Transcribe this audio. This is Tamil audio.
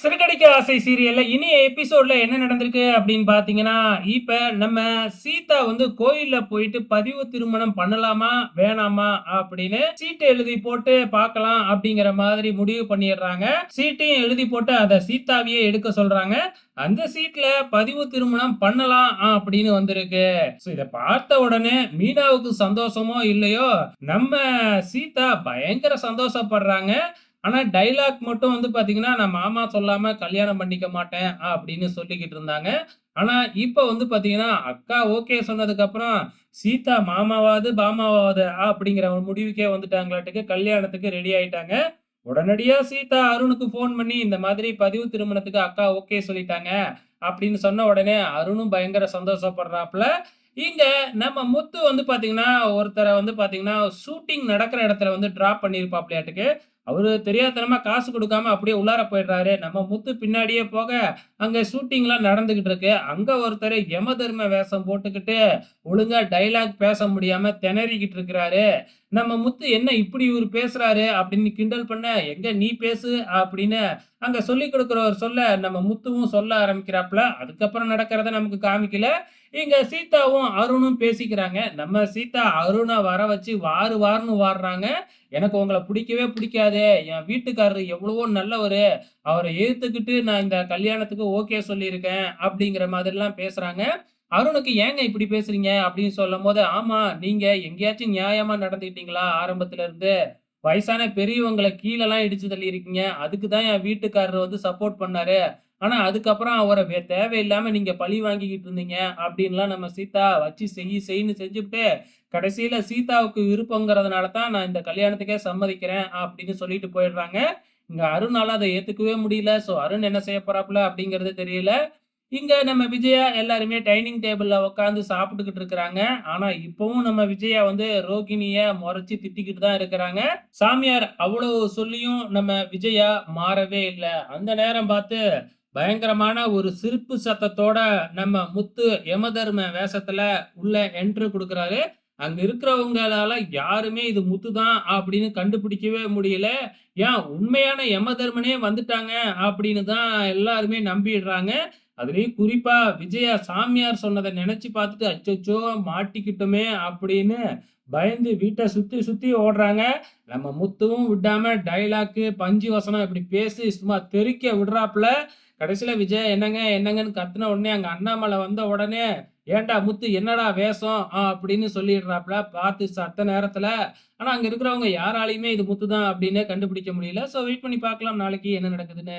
சிறுகடிக்க ஆசை சீரியல்ல இனி எபிசோட்ல என்ன நடந்திருக்கு அப்படின்னு பாத்தீங்கன்னா இப்ப நம்ம சீதா வந்து கோயில்ல போயிட்டு பதிவு திருமணம் பண்ணலாமா வேணாமா அப்படின்னு சீட்டு எழுதி போட்டு பார்க்கலாம் அப்படிங்கிற மாதிரி முடிவு பண்ணிடுறாங்க. சீட்டையும் எழுதி போட்டு அதை சீதாவையே எடுக்க சொல்றாங்க. அந்த சீட்ல பதிவு திருமணம் பண்ணலாம் அப்படின்னு வந்திருக்கு. இத பார்த்த உடனே மீனாவுக்கு சந்தோஷமோ இல்லையோ நம்ம சீதா பயங்கர சந்தோஷப்படுறாங்க. ஆனால் டைலாக் மட்டும் வந்து பார்த்தீங்கன்னா நான் மாமா சொல்லாமல் கல்யாணம் பண்ணிக்க மாட்டேன் அப்படின்னு சொல்லிக்கிட்டு இருந்தாங்க. ஆனால் இப்போ வந்து பார்த்தீங்கன்னா அக்கா ஓகே சொன்னதுக்கப்புறம் சீதா மாமாவாது பாமாவாது அப்படிங்கிற ஒரு முடிவுக்கே வந்துட்டாங்களாட்டுக்கு கல்யாணத்துக்கு ரெடி ஆயிட்டாங்க. உடனடியாக சீதா அருணுக்கு ஃபோன் பண்ணி இந்த மாதிரி பதிவு திருமணத்துக்கு அக்கா ஓகே சொல்லிட்டாங்க அப்படின்னு சொன்ன உடனே அருணும் பயங்கர சந்தோஷப்படுறாப்புல. இங்க நம்ம முத்து வந்து பாத்தீங்கன்னா ஒருத்தரை வந்து பாத்தீங்கன்னா ஷூட்டிங் நடக்கிற இடத்துல வந்து டிராப் பண்ணியிருப்பாப்லையாட்டுக்கு அவரு தெரியாதனமா காசு கொடுக்காம அப்படியே உள்ளார போயிடுறாரு. நம்ம முத்து பின்னாடியே போக அங்க ஷூட்டிங்லாம் நடந்துகிட்டு இருக்கு. அங்க ஒருத்தர் யம தர்ம வேஷம் போட்டுக்கிட்டு ஒழுங்கா டைலாக் பேச முடியாம திணறிக்கிட்டு இருக்கிறாரு. நம்ம முத்து என்ன இப்படி இவர் பேசுறாரு அப்படின்னு கிண்டல் பண்ண எங்க நீ பேசு அப்படின்னு அங்க சொல்லி கொடுக்குறவர் சொல்ல நம்ம முத்துவும் சொல்ல ஆரம்பிக்கிறாப்புல. அதுக்கப்புறம் நடக்கிறத நமக்கு காமிக்கல. இங்க சீதாவும் அருணும் பேசிக்கிறாங்க. நம்ம சீதா அருணை வர வச்சு வாரு வாருன்னு வாடுறாங்க எனக்கு உங்களை பிடிக்கவே பிடிக்காது. என் வீட்டுக்காரரு எவ்வளவோ நல்லவர். அவரை ஏத்துக்கிட்டு நான் இந்த கல்யாணத்துக்கு ஓகே சொல்லியிருக்கேன் அப்படிங்கிற மாதிரிலாம் பேசுறாங்க. அருணுக்கு ஏங்க இப்படி பேசுறீங்க அப்படின்னு சொல்லும் போது ஆமா நீங்க எங்கேயாச்சும் நியாயமா நடந்துக்கிட்டீங்களா ஆரம்பத்துல இருந்து வயசான பெரியவங்களை கீழெல்லாம் இடிச்சு தள்ளி இருக்கீங்க அதுக்கு தான் என் வீட்டுக்காரர் வந்து சப்போர்ட் பண்ணாரு. ஆனா அதுக்கப்புறம் அவரை வே- தேவையில்லாம நீங்க பழி வாங்கிக்கிட்டு இருந்தீங்க அப்படின்லாம் நம்ம சீதா வச்சு செய் செய்ன்னு செஞ்சுட்டு கடைசியில சீதாவுக்கு விருப்பங்கிறதுனால தான் நான் இந்த கல்யாணத்துக்கே சம்மதிக்கிறேன் அப்படின்னு சொல்லிட்டு போயிடுறாங்க. இங்க அருணால அதை ஏத்துக்கவே முடியல. ஸோ அருண் என்ன செய்ய போறாப்புல அப்படிங்கிறது தெரியல. இங்க நம்ம விஜயா எல்லாருமே டைனிங் டேபிள்ல உட்காந்து சாப்பிட்டுக்கிட்டு இருக்கிறாங்க. ஆனா இப்பவும் நம்ம விஜயா வந்து ரோகிணிய முறைச்சு திட்டிக்கிட்டு தான் இருக்கிறாங்க. சாமியார் அவ்வளவு சொல்லியும் நம்ம விஜயா மாறவே இல்லை. அந்த நேரம் பார்த்து பயங்கரமான ஒரு சிரிப்பு சத்தத்தோட நம்ம முத்து யமதர்ம வேஷத்துல உள்ள என்ட்ரு கொடுக்குறாரு. அங்க இருக்கிறவங்களால யாருமே இது முத்து தான் அப்படின்னு கண்டுபிடிக்கவே முடியல. ஏன் உண்மையான யமதர்மனே வந்துட்டாங்க அப்படின்னு தான் எல்லாருமே நம்பிடுறாங்க. அதுலேயும் குறிப்பா விஜயா சாமியார் சொன்னதை நினைச்சு பார்த்துட்டு அச்சோ மாட்டிக்கிட்டோமே அப்படின்னு பயந்து வீட்டை சுத்தி சுத்தி ஓடுறாங்க. நம்ம முத்துவும் விடாம டைலாக்கு பஞ்சு வசனம் இப்படி பேசி சும்மா தெறிக்க விடுறாப்புல. கடைசியில விஜய் என்னங்க என்னங்கன்னு கத்துன உடனே அங்க அண்ணாமலை வந்த உடனே ஏன்டா முத்து என்னடா வேஷம்? அப்படின்னு சொல்லிடுறாப்புல பார்த்து சத்த நேரத்துல ஆனா அங்க இருக்கிறவங்க யாராலையுமே இது முத்து தான் அப்படின்னு கண்டுபிடிக்க முடியல. ஸோ வெயிட் பண்ணி பார்க்கலாம் நாளைக்கு என்ன நடக்குதுன்னு.